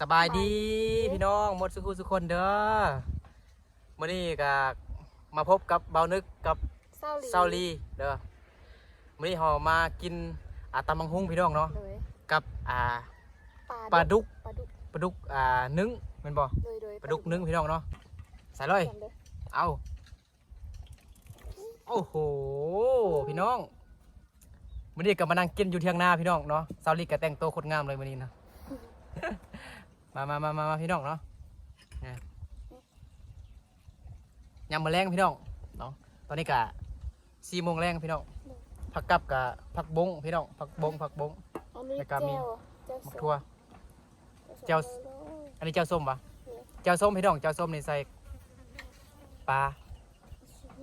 สบายดีพี่น้องหมดสุขุสุคนเด้อมื่อนี้ก็มาพบกับเบานึกกับเศร้าลีเซาลีเด้อมื่อนี้เรามากินอาตำมังหุงพี่น้องเนาะเลยกับอ่าปลาปลาดุกปลาดุกปลาดุกอ่านึ่งแมันบ่เลยเลยปลาดุกนึ่งพี่น้องเนาะใส่เลยกันเลยเอาโอ้โหพี่น้องมื่อนี้ก็มานั่งกินอยู่เที่ยงหน้าพี่น้องเนาะเซาลีก็แต่งตัวโคตรงามเลยมื่อนี้นะ มามามามามาพี่น้องเนาะเนี่ยยำมาแรงพี่น้องเนาะตอนนี้กะสี่โมงแรงพี่น้องผักกับกะผักบงพี่น้องผักบงผักบง อันนี้แล้วก็แจ่มีวแจ่วมักส้มทั่วแจ่วอันนี้เจ้าส้มปะเจ้าส้มพี่น้องเจ้าส้มนี่ใส่ปลา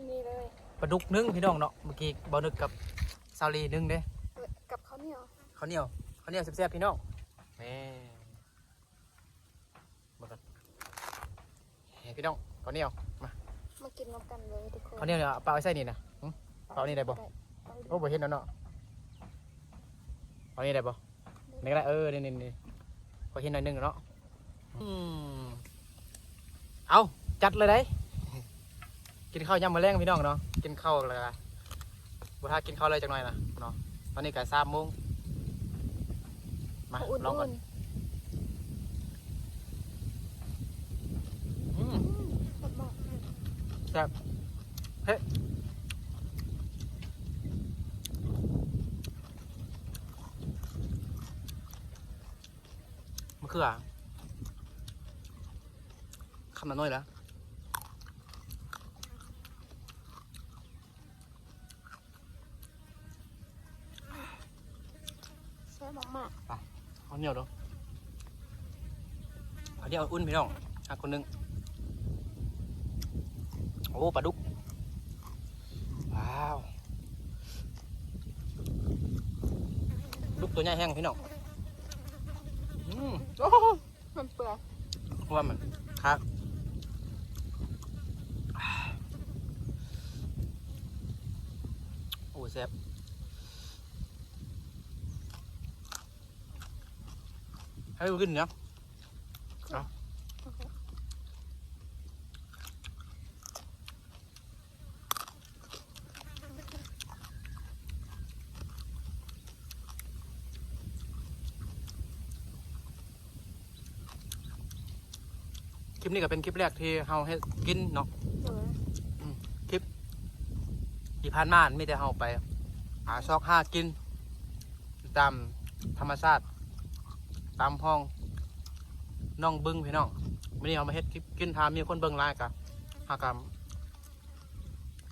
นี่เลยปลาดุกนึ่งพี่น้องเนาะเมื่อกี้บอนึกกับซาลีนึ่งเด้เออกับข้าวเหนียวข้าวเหนียวข้าวเหนียวแซ่บๆพี่น้องแม่มากัน เฮ้พี่น้องข้าวเหนียวมามากินน้ำกันเลยทุกคนข้าวเหนียวเนี่ยเอาปลาไว้ใส่นี่นะหึปลาเอานี่ได้บ่เอาดิโอ้บ่เห็นแล้วเนาะเอานี่ได้บ่นี่ก็ได้เออนี่นี่นี่พอเห็นหน่อยหนึงแล้วเนาะอืมเอาจัดเลยได้ กินข้าวยำมะแรงพี่น้องเนาะกินข้าวเลยละบุทากินข้าวเลยจังหน่อยนะเนาะตอนนี้ก็สามโมงมาเอาอุ่นลองก่อน ๆ อืม หมดหมด แซ่บเฮ้มะเขือคำละน้อยแล้วแซ่บมากเอาเหนียวเดูเอาเดี๋ยวอุ่นพี่น้องอะคนหนึง โอ้ปลาดุก ว้าวลูกตัวใหญ่แห้งพี่น้องอืมโอ้โหๆมันเปื่อยว่ามันครับโอ้แซ่บให้ดูกินเนาะ ปนี้ก็เป็นคลิปแรกที่เราให้กินเนาะเลยที่ผ่านมามีแต่เราไป หาซอกห้ากิน ตามธรรมชาติ ตามห้องน้องบึ้งพี่น้องวันนี้เรามาเฮ็ดคลิปกินทามมีคนเบิ่งไลน์กับหากรรม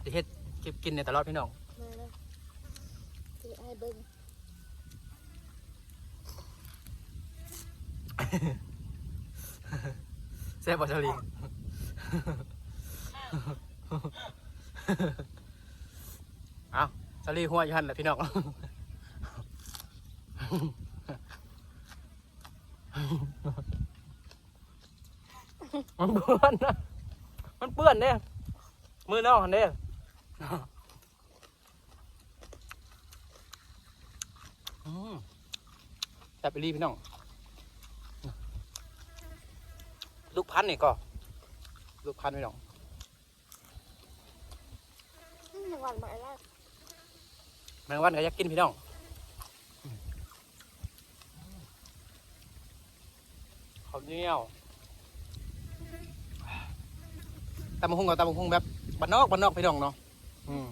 จะเฮ็ดคลิปกินในตลอดพี่น้องเลยเลยจะให้เบิ้ง แซ่บบ่ชลีเอาชลีหัวอยู่หันแหละพี่น้องมันเปื้อนนะมันเปื้อนเนี่ยมือนอกหันเนี่ยอืมแซ่บไปรีพี่น้อง ลูกพันธุ์นี่ก็ลูกพันธุ์พี่น้องอืมหวานไหมล่ะแมงวันก็อยากกินพี่น้องข้าวเหนียวตำบักหุ่งกับตำบักหุ่งแบบบ้านนอกบ้านนอกพี่น้องเนาะอืม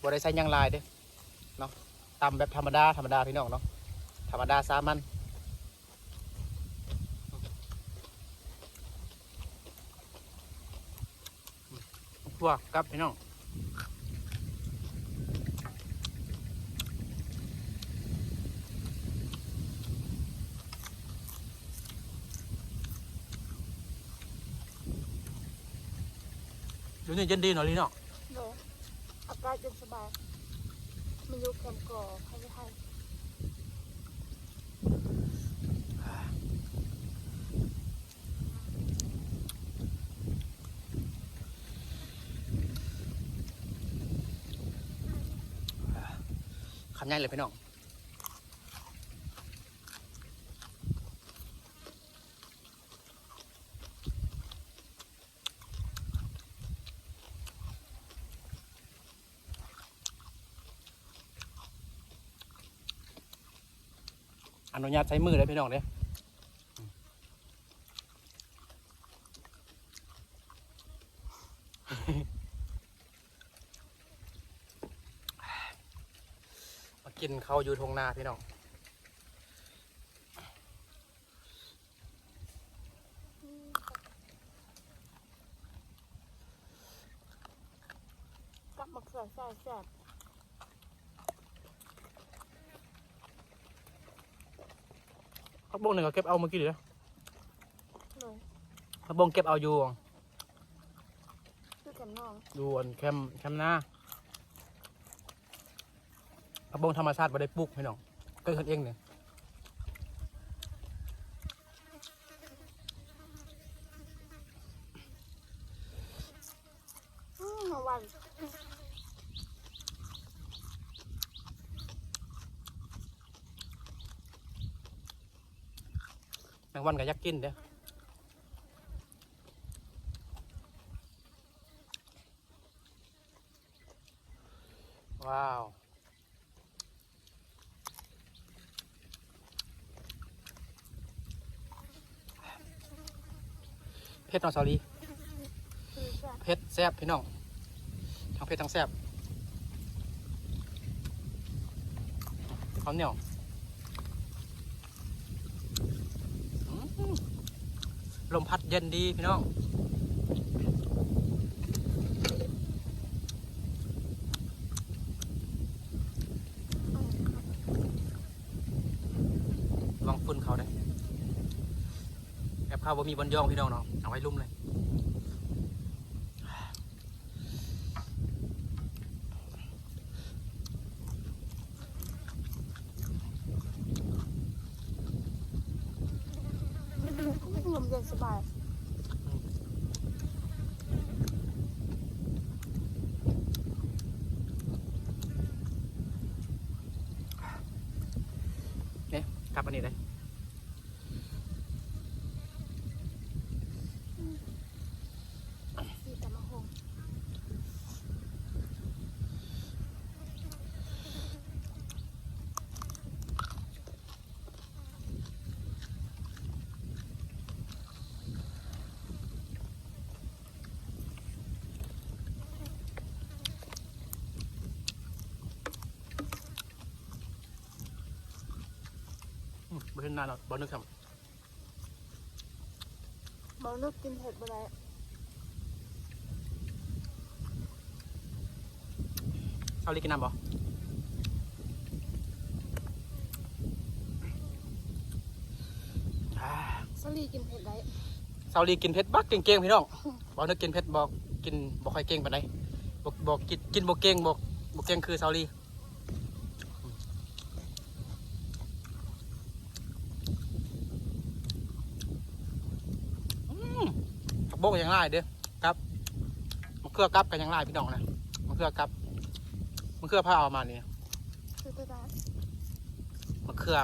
บ่ได้ใส่หยังหลายเด้เนาะตำแบบธรรมดาธรรมดาพี่น้องเนาะ ธรรมดาสามัญพวกกับพี่น้องอยู่นี่เย็นดีหน่อยลีเนาะอากาศเย็นสบายมันอยู่แคมป์ก่อให้ไม่ใำง่ายเลยพี่น้องอนุญาตใช้มือเลยพี่น้องเนี่ย กินข้าวอยู่ทงนาพี่น้องกับมะเขือใส่แซ่บผักบงหนึ่งก็เก็บเอาเมื่อกี้เดี๋ยวเลยผักบงเก็บเอาอยู่คือกันน้องดูอันแคมแคมหน้า ผักบงธรรมชาติบ่ได้ปลูกพี่น้องก็ขึ้นเองเนี่ยอืมมาวันแมงวันก็อยักกินเด้อว้าว เผ็ดเนอสาลีเพชรแซ่บพี่น้องทั้งเพชรทั้งแซ่บข้าวเหนียวลมพัดเย็นดีพี่น้อง ลองฝุ่นเขาได้แอบ ข้าวว่ามีบนย่องพี่น้องเนาะเอาไว้ลุ่มเลยลมเย็นสบายเนี่ยกลับอันนี้เลย สีตะมะฮง อืมบ่ เห็นนานหรอกบ่นึกครับเบานึกกินเผ็ดบ่ได้เอาลีกินน้ำบ่อ่าสลีกินเผ็ดได้เซาลีกินเผ็ดบักเก่งๆพี่น้องบ่นึกกินเผ็ดบอกกินบ่ค่อยเก่งปานใดบอกบอกกินกินบ่เก่งบอกบ่เก่งคือเซาลีอืมผัก บกยังไล่เด้อครับมะเขือกับกันยังไล่พี่น้องนะมะเขือกับมะเขือผ้าเอามานี่คือตัวได้มะเขือ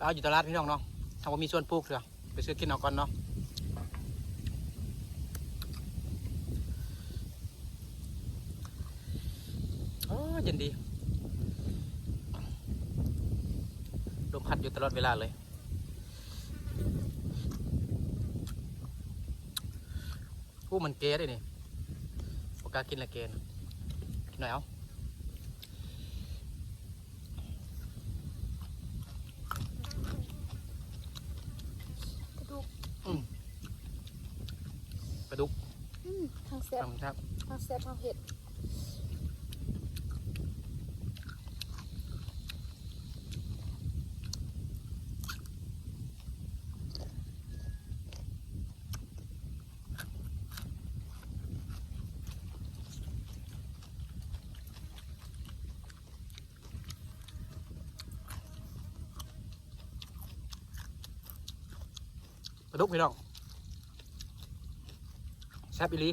เอาอยู่ตลาดพี่น้องเนาะทางว่ามีส่วนปลูกเถอะไปซื้อกินเอาก่อนเนาะโอ้เย็นดีลมพัดอยู่ตลอดเวลาเลย ผู้มันเกได้นี่โอกล้ากินละเกนกินหน่อยเอากระดูกปลาดุกอืมทั้งแซ่บทำครับทั้งแซ่บทั้งเผ็ด ปลาดุกพี่น้องแซ่บอีหลี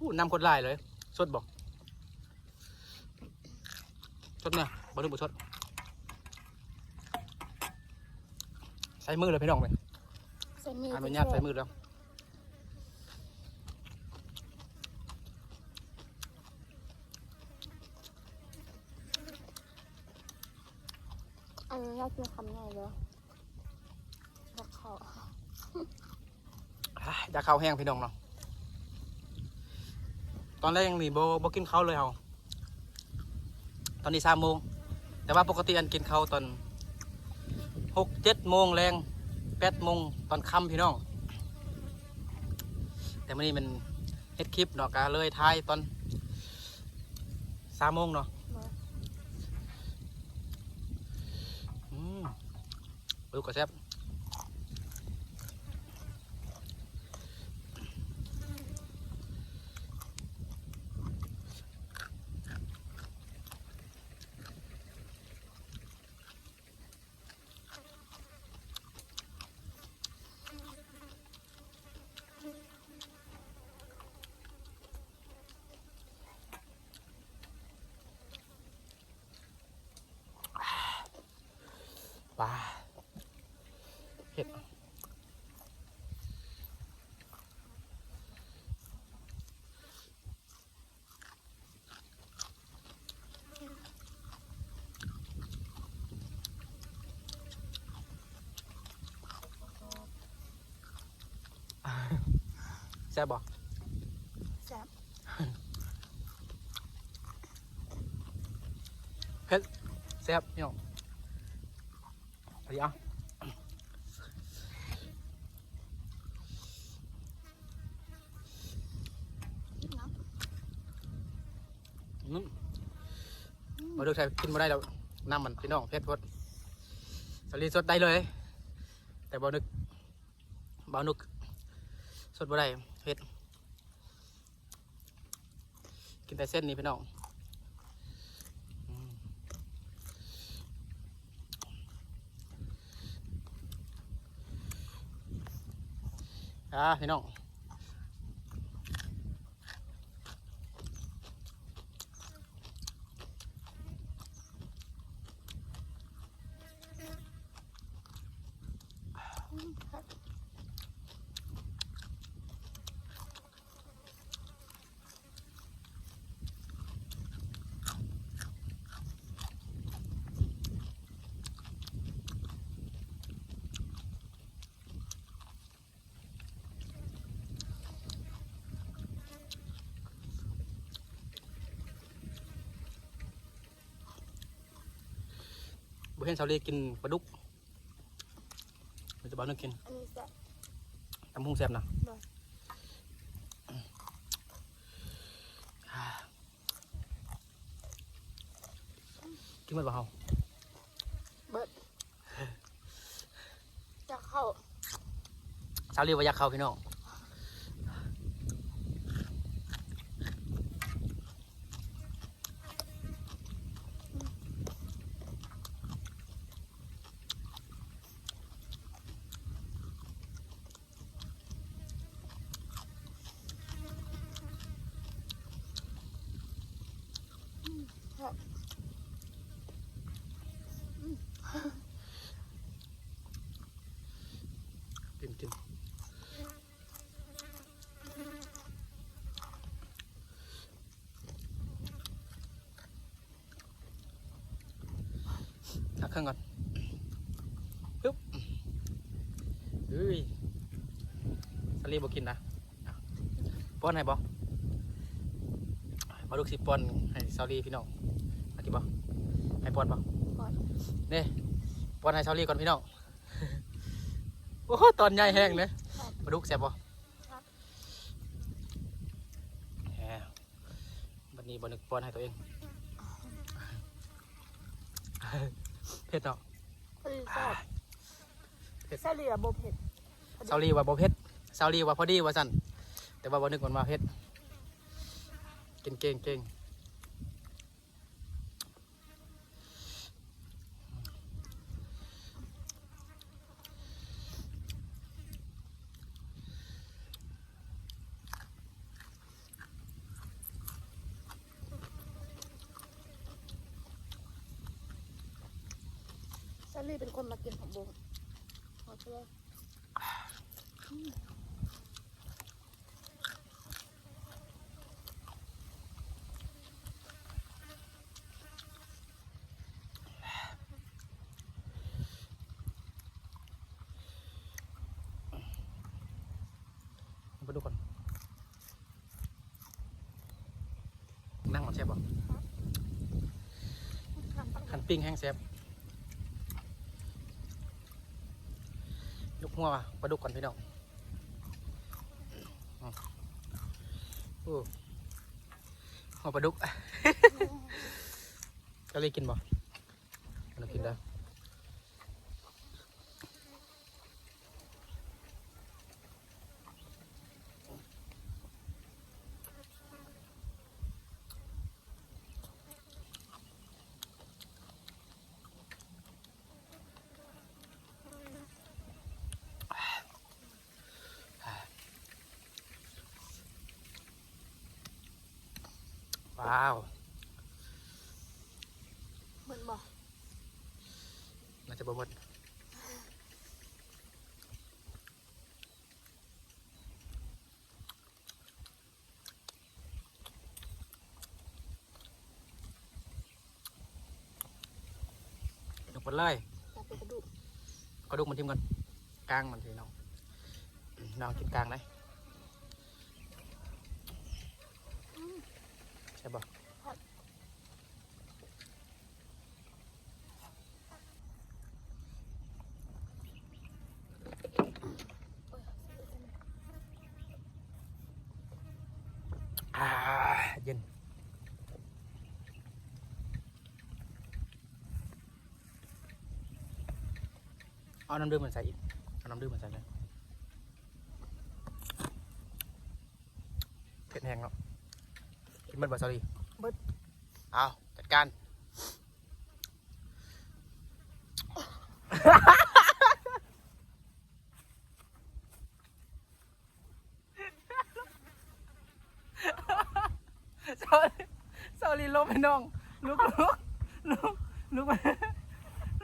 อู้น้ำคนลายเลย สดบอกสดเนี่ยบอนึกบ่สดใส่มือเลยพี่น้องไปส่มืออนุญาตใส่มือแล้ว อนุญาตกินคำไหนเลยรักเขาอะยากข้าวแห้งพี่น้องเนาะตอนแรกยังนี่โบโบกินข้าวเลยเอาตอนนี้สามโมง แต่ว่าปกติอันกินข้าวตอนหกเจ็ดโมงแรงแปดโมงตอนค่ำพี่น้อง แต่มื่อนี้มันเฮ็ดคลิปเนาะกาเลยท้ายตอนสามโมงเนาะ มา อืม ดูกระแซบป ซ่บบ่แซ่บแซ่บพี่น้องเอาดิเอากินน้อืมมาดูใครกินมาได้แล้วน้ำมันพี่น้องเพชรพดสลีสดได้เลย แต่บ่นึกบ่นึกสดบ่ได้ เพชรกินแต่เส้นนี้พี่น้องอ่าพี่น้องำอืมครับ เห็นชาวเลกินปลาดุกมันจะบ่นึกกินอันนี้แซ่บตำพุงแซ่บนะบ่กินหมดบ่เฮาเบิดจะเข้าชาวเลว่าอยากเข้าพี่น้อง ครับกินกินตักเครื่องก่อนปึ๊บเฮ้ยสลีบอกินนะป้อนให้บ่มาลูกสิป้อนให้ซาลีพี่น้อง อากินบ่ให้ป้อนบ่ก่อนนี่ป้อนให้ซาลีก่อนพี่น้องโอ้โหตอนใหญ่แห้งเลยมาดุกแซ่บบ่แหมวันนี้บนึกป้อนให้ตัวเองเผ็ดเนาะพอดีแซ่บเผ็ดแซ่บเหลือบ่เผ็ดซาลีว่าบ่เผ็ดซาลีว่าพอดีว่าสั่นแต่ว่าบนึกมันมาเผ็ดเก่งเก่งเก่ง แซ่บเหลือเป็นคนมากินผักบุ้งขอเชื่อมาดูก่อนนั่งก่อนแซ่บบ่ทำปะขันปิ้งแห้งแซ่บยก หัวมาปลาดุกก่อนพี่น้องอืมโอ้หัวปลาดุกก็เลยกินบ่เรากินได้ ว้าวเหมือนบอกน่าจะบ่หมดยกไปเลยจะเป็นกระดูกกระดูกมันทิ่มกันกลางมันทีน้องน้องกินกลางได้ใช่ปะอ่าเย็นเอาน้ำดื่มมันใส่อีกเอาน้ำดื่มมันใส่เลยเผ็ดแห้งแล้วกิ นเบิดบะซอรี่เบิดเอาจัดการสอรี่สอรี่ลบไปน้องลุกลุกลุกลุกไป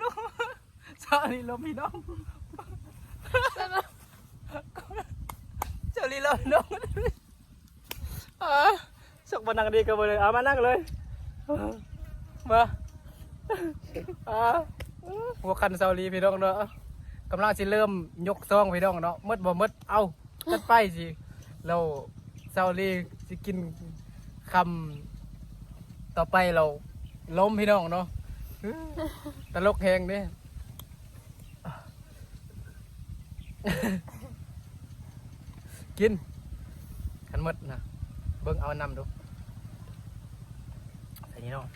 ลุกสอรี่ลบพี่น้องสอรี่ลบพี่น้องอ่าสุก มานั่งดีกันเลยเอามานั่งเลยมาอ่าหัวคันสอรี่พี่น้องเนาะกำลังสิเริ่มยกซองพี่น้องเนาะมืดบ่มืดเอาจัดไปสิเราเซาลีสิกินคำต่อไปเราล้มพี่น้องเนาะตลกแหงเด้กินขันหมดนะเบิ่งเอานำดู อันนี้เนาะ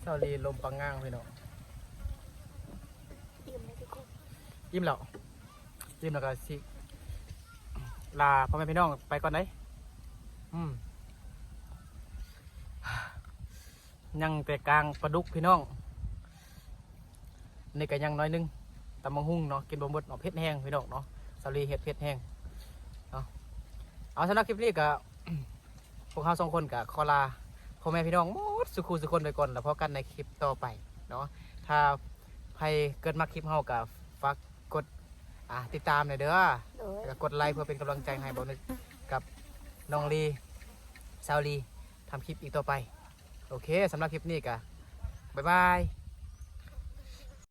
เศร้าลีลมปังง่างพี่น้องอิ่มเลยทุกคนยิ้มแล้วยิ้มแล้วก็สิลาพ่อแม่พี่น้องไปก่อนไหนอืมยังแต่กลางปลาดุกพี่น้องนี่ก็ยังน้อยนึงตำมังหุ่งเนาะกินบะมดเนาะเผ็ดแห้งพี่น้องเนาะสาลีเห็ดเผ็ดแห้งเนาะเอาสำหรับคลิปนี้ก็ พวกเขาสองคนกับขอลาพ่อแม่พี่น้องหมดสุขุสุคนไปก่อน แล้วพบกันในคลิปต่อไปเนาะถ้าใครเกิดมาคลิปเฮากับฝากกดอ่าติดตามหน่อยเด้อโดยแล้วก็กดไลค์เพื่อเป็นกำลังใจให้บอนึกกับน้องลีซาวลีทำคลิปอีกต่อไป โอเคสำหรับคลิปนี้ก็บ๊ายบาย